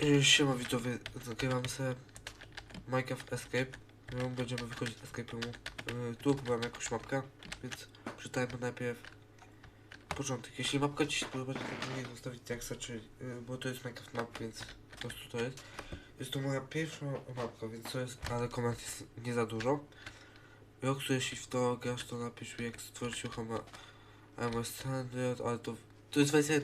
Yy, Siema widzowie, nagrywamy sobie Minecraft Escape. No, będziemy wychodzić z Escape'u. Yy, tu mam jakąś mapkę, więc czytajmy najpierw początek. Jeśli mapka Ci się podoba, to nie zostawić teksta, czyli, yy, bo to jest Minecraft map, więc po prostu to jest. Jest to moja pierwsza mapka, więc to jest, ale komend jest nie za dużo. Roxu, jeśli w to grasz, to napisz mi jak stworzyć uruchoma MS Standard, ale to, to jest wersja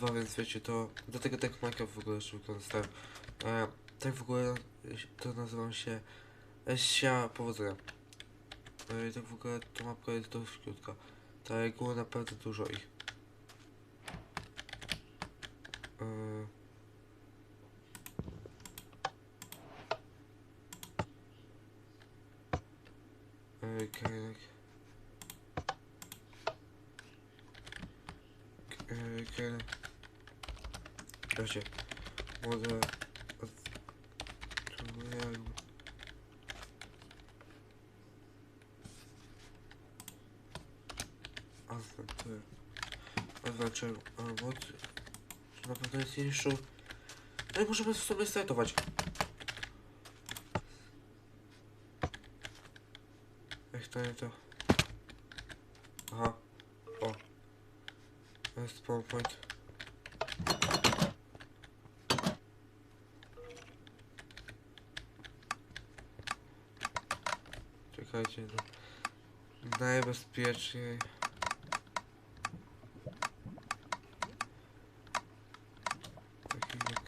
1.12.2, więc wiecie, to dlatego tak Minecraft w ogóle jeszcze stary. E, tak w ogóle to nazywam się Esia Powodzenia. E, tak w ogóle ta mapka jest dość krótka. Ta reguła naprawdę dużo ich. E, e, kierunek. Wiecie, mogę od- tu jakby Adventure Adventure Mod że na pewno jest jeszcze No i możemy sobie startować Jak to nie to? Aha. O. Jest PowerPoint Czekajcie, no. Najbezpieczniej. Taki jak...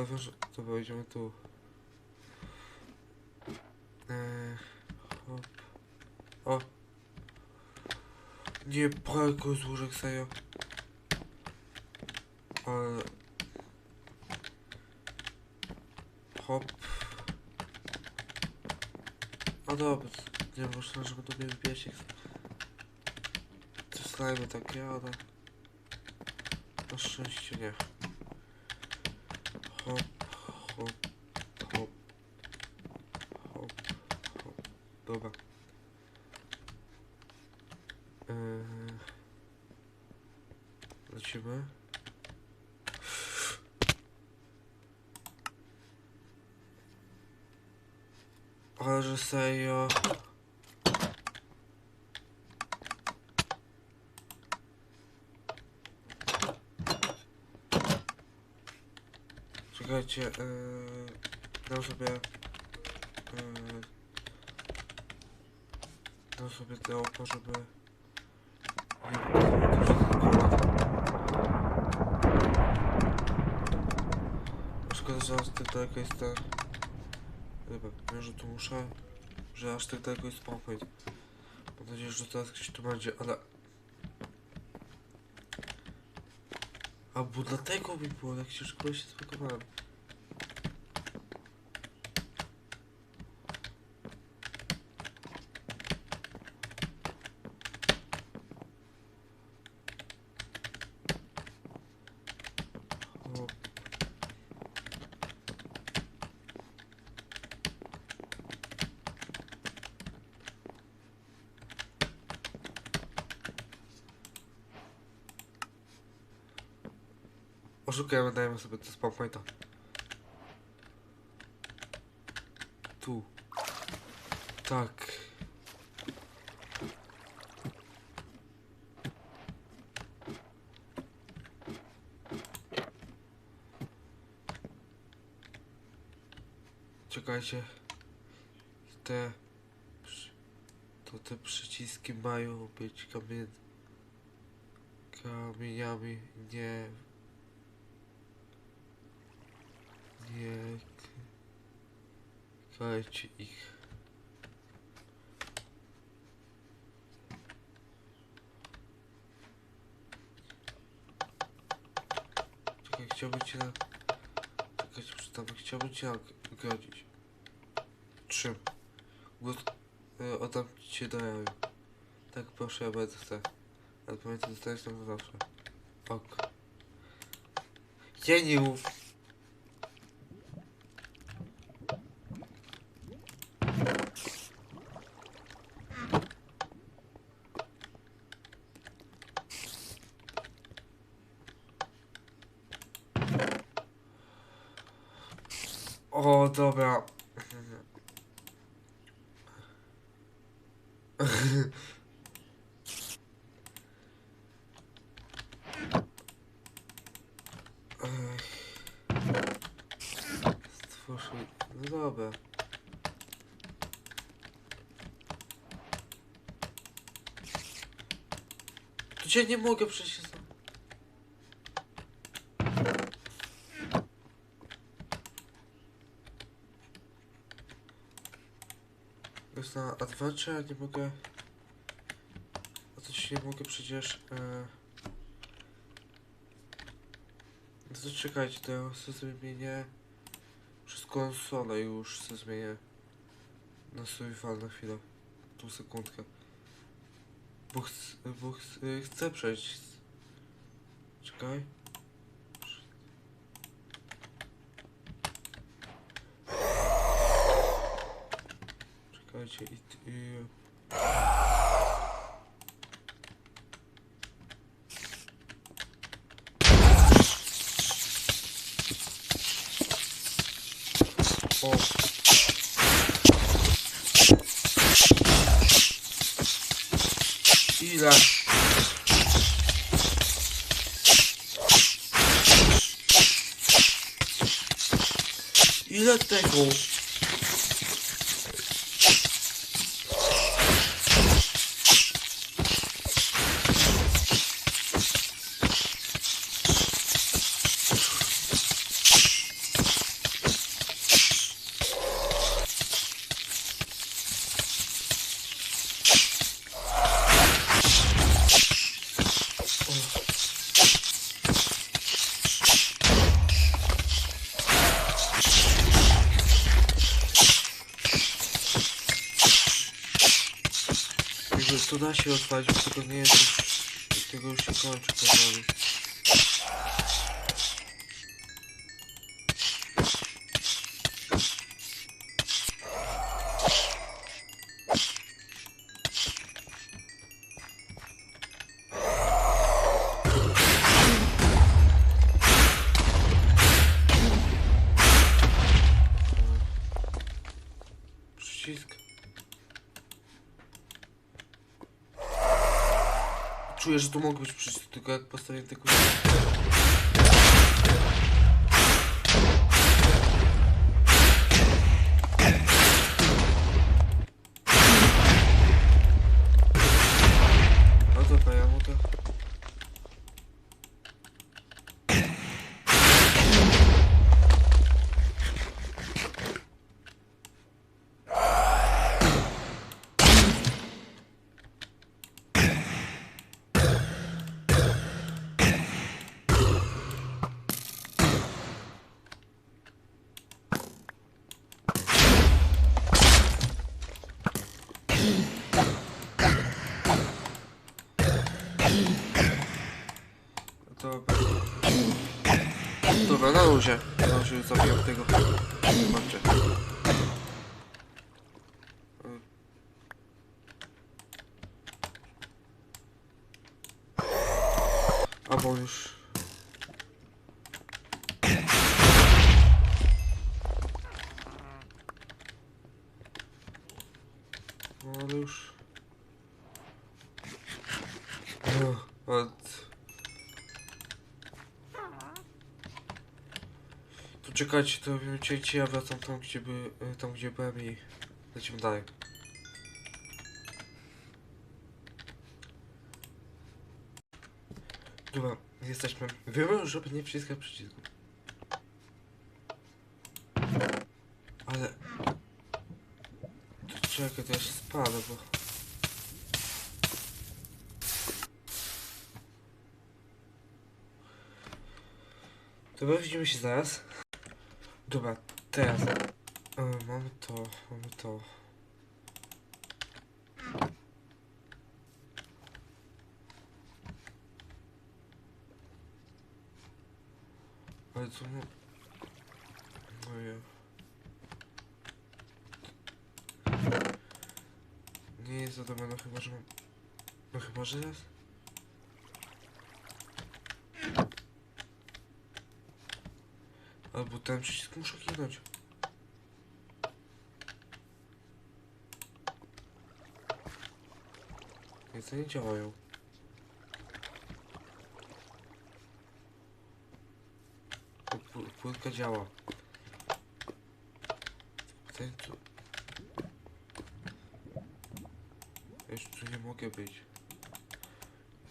Ale wiesz, to pojedziemy tu. Eee, hop. O! Nie parkuj z łóżek, serio. Ale... Hop. A dobra, nie można, żeby to wybijać. To slajmy takie, ale... Na szczęście nie. Hop, hop, hop, hop, hop. Dobra. Eee, lecimy. Ale że serio. Czekajcie, yy, dam sobie... Yy, dam sobie te oko, żeby... Szkoda, że aż tak daleko jest ten... Dobra, wiem, że tu muszę... Że aż tak daleko jest PowerPoint. Mam nadzieję, że teraz gdzieś tu będzie, ale... A bo dlatego mi było tak ciężko się spakowałem. O. Oszukujemy, dajemy sobie to spawn pointa. Tu. Tak. Czekajcie. Te... To te przyciski mają być kamien... Kamieniami, nie Nie klejcie ich. Czekaj, chciałbym cię na... Czekać, tam chciałbym cię ogrodzić. Czym? Głos y, oddam cię do raju. Tak proszę, ja bardzo chcę. Ale pamiętaj, zostajesz tam zawsze. Ok. Geniów! O, dobra. Ech. Stwórz. No dobra. Tu cię nie mogę przejść. Jest na adventure, nie mogę... A się nie mogę przecież... E... No to to ja zmienię... Przez konsolę już sobie zmienię. Na survival na chwilę. Tu sekundkę. Bo, ch bo ch chcę przejść. Czekaj. Czekajcie i... i... O! Ile? Ile tego? Jakby to da się odpalić, bo tego nie jest już... Tego już się kończy powoli. Czuję, że tu mogę być przycisk, tylko jak postawię tylko... No dobra, ja mogę... Dobra. Dobra, na luzie. Na luzie już zabijam tego. Macie. Y. Albo już... No ale już... No, od... Tu czekajcie, to robimy cięcie, ja wracam tam gdzie by, e, tam gdzie byłem i lecimy dalej. Dobra, jesteśmy. Wiemy, żeby nie wciskać przycisku. Ale... To czekaj, to ja się spalę, bo... Dobra, widzimy się zaraz. Dobra, teraz. Mamy to, mamy to. Ale co no... No ja... Nie jest za dobre, no chyba, że mam... No chyba, że jest. Albo ten przycisk muszę kliknąć. To nie działają. Płytka działa. Pytanie tu... Już tu nie mogę być.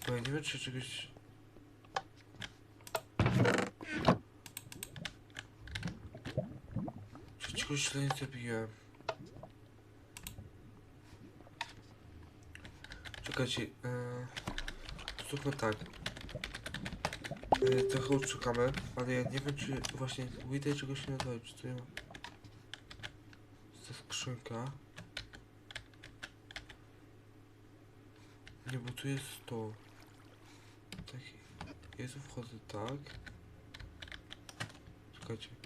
Bo ja nie wiem czy czegoś... Czegoś źle zrobiłem? Czekajcie, yy, zróbmy tak. Yy, trochę odszukamy, ale ja nie wiem czy właśnie wyjdę czegoś nie nadaje, czy to nie ma... Skrzynka. Nie, bo tu jest to. Tak, jest wchodzę tak. Czekajcie.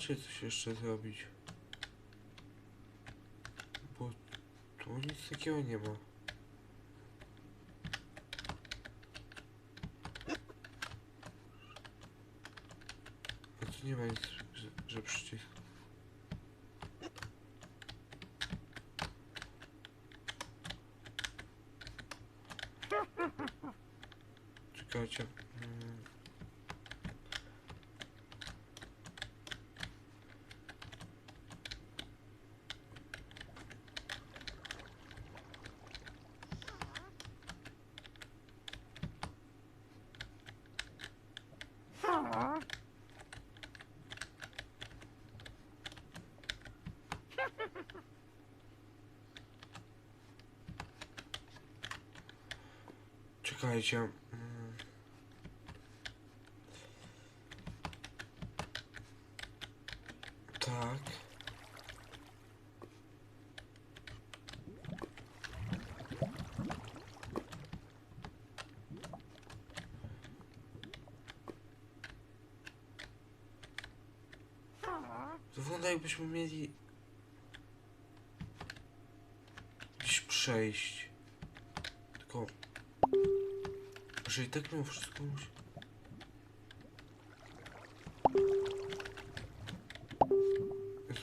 Inaczej coś jeszcze zrobić. Bo tu nic takiego nie ma. A tu nie ma nic, że, że przycisk. Czekajcie. Mm. Czekajcie. mm. Tak. Wygląda jakbyśmy mieli gdzieś przejść. I tak mimo wszystko musi...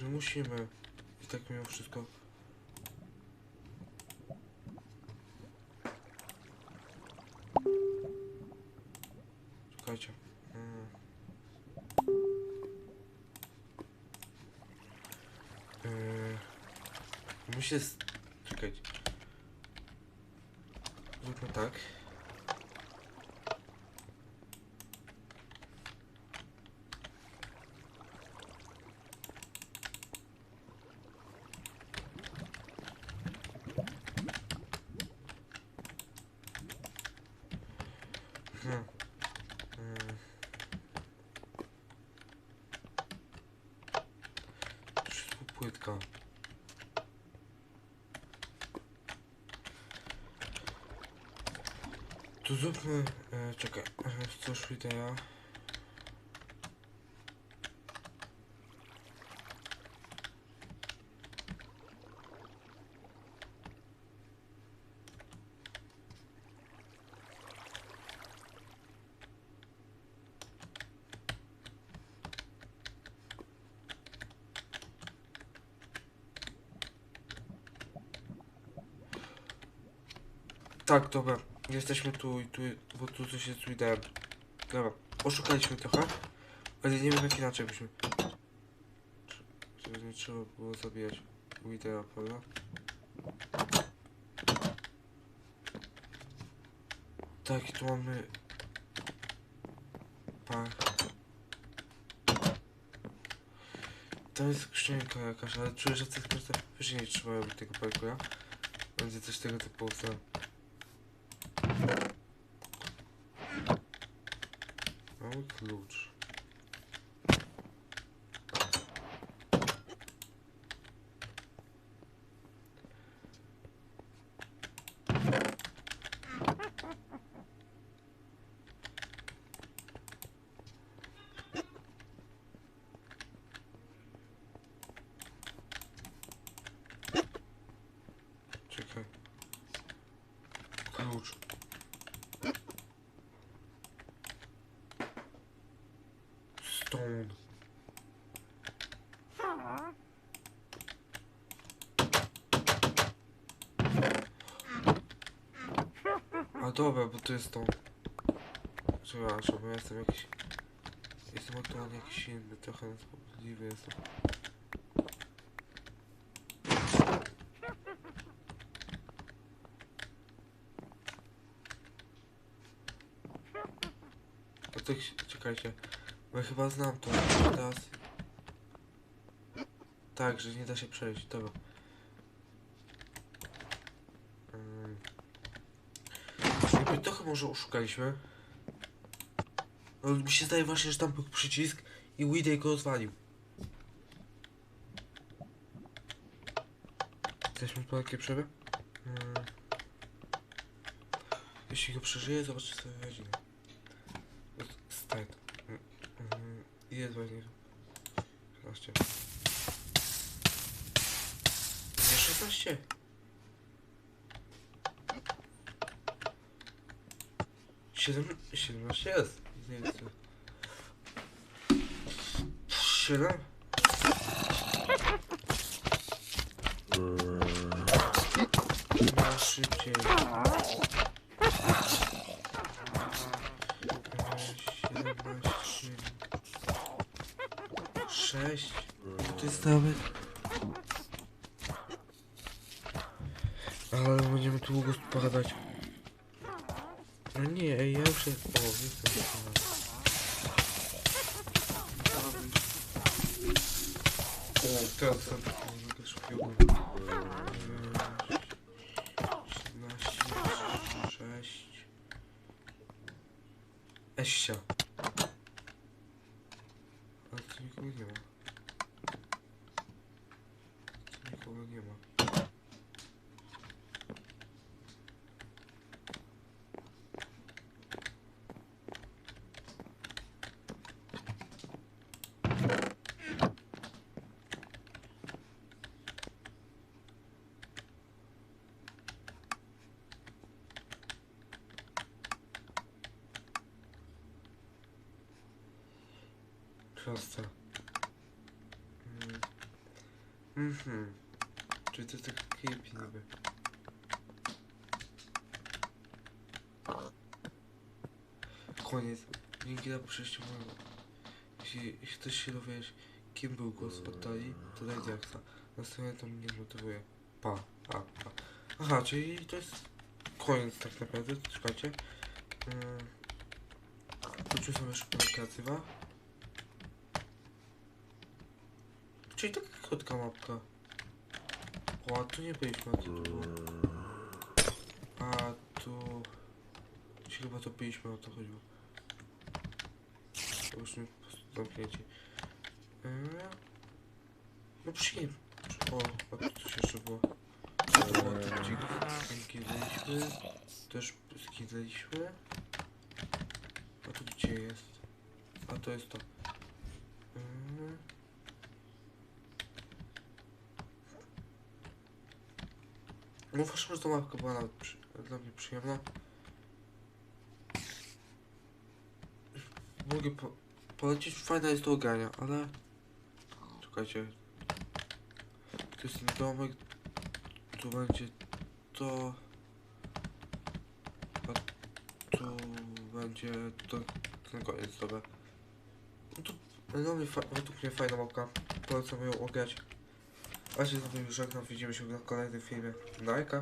My musimy i tak mimo wszystko... Czekajcie. Mm. Yy, Musi... z- Czekajcie. Zróbmy tak. Hmm. Hmm. Wszystko płytka. To zróbmy... E, czekaj, e, coś wideo. Tak, dobra. Jesteśmy tu i tu, bo tu coś jest z wideo. Dobra, oszukaliśmy trochę, ale nie wiem jak inaczej byśmy... Żeby nie trzeba było zabijać wideo, prawda? Tak, tu mamy... Par. To jest skrzynka jakaś, ale czuję, że chcę skorzystać... Wiesz, nie robić tego parkura. Będzie coś tego typu, co... лучше. Чекай. Лучше. Dobra, bo to jest to. Przepraszam, bo ja jestem jakiś... Jestem aktualnie jakiś inny, trochę nadpobudliwy jestem. A tak, czekajcie, bo ja chyba znam to, teraz... Tak, że nie da się przejść, dobra. Mm. Jakby trochę może oszukaliśmy. No mi się zdaje właśnie, że tam był przycisk i Widey go rozwalił. Jesteśmy po takiej przerwie? Mm. Jeśli go przeżyje, zobaczę sobie rodzinę. Start. Mm, mm, Ile właśnie? 15. Nie 16. 17 jest. Nie jest. Siedem? No szybciej. Sześć. To jest nawet. Ale będziemy tu długo spadać. No nie, ej, ja już jest... O, jestem. O, teraz sam mogę szybkiego. 17, 6... Eścia. Ale tu nikogo nie ma. Tu nikogo nie ma. Proste. Mm. Mhm. Czyli to tak kipi niby. Koniec. Dzięki za przejściu mojego. Jeśli, jeśli się dowiesz, kim był głos oddali, to daj diaksa. Następnie to mnie motywuje. Pa, pa, pa. Aha, czyli to jest koniec tak naprawdę. Czekajcie. Mm. Wróćmy sobie szybko kreatywa. Czyli taka krótka mapka. O, a tu nie byliśmy, a tu było. A tu... Czy chyba to byliśmy, o to chodziło. To już mi po prostu zamknięci. Eee, No przyjemnie. O, a tu coś jeszcze było. Skidaliśmy. Też skidaliśmy. A tu gdzie jest? A to jest to. Eee. No uważam, że ta mapka była dla mnie przyjemna. Mogę po, polecieć, fajna jest do ogrania, ale... Czekajcie. To jest ten domek, tu będzie to... A tu będzie to ten koniec, dobra. No to no, mnie fa- według mnie fajna mapka, polecam ją ograć. A się z wami już żegnam, widzimy się na kolejnym filmie. Najka.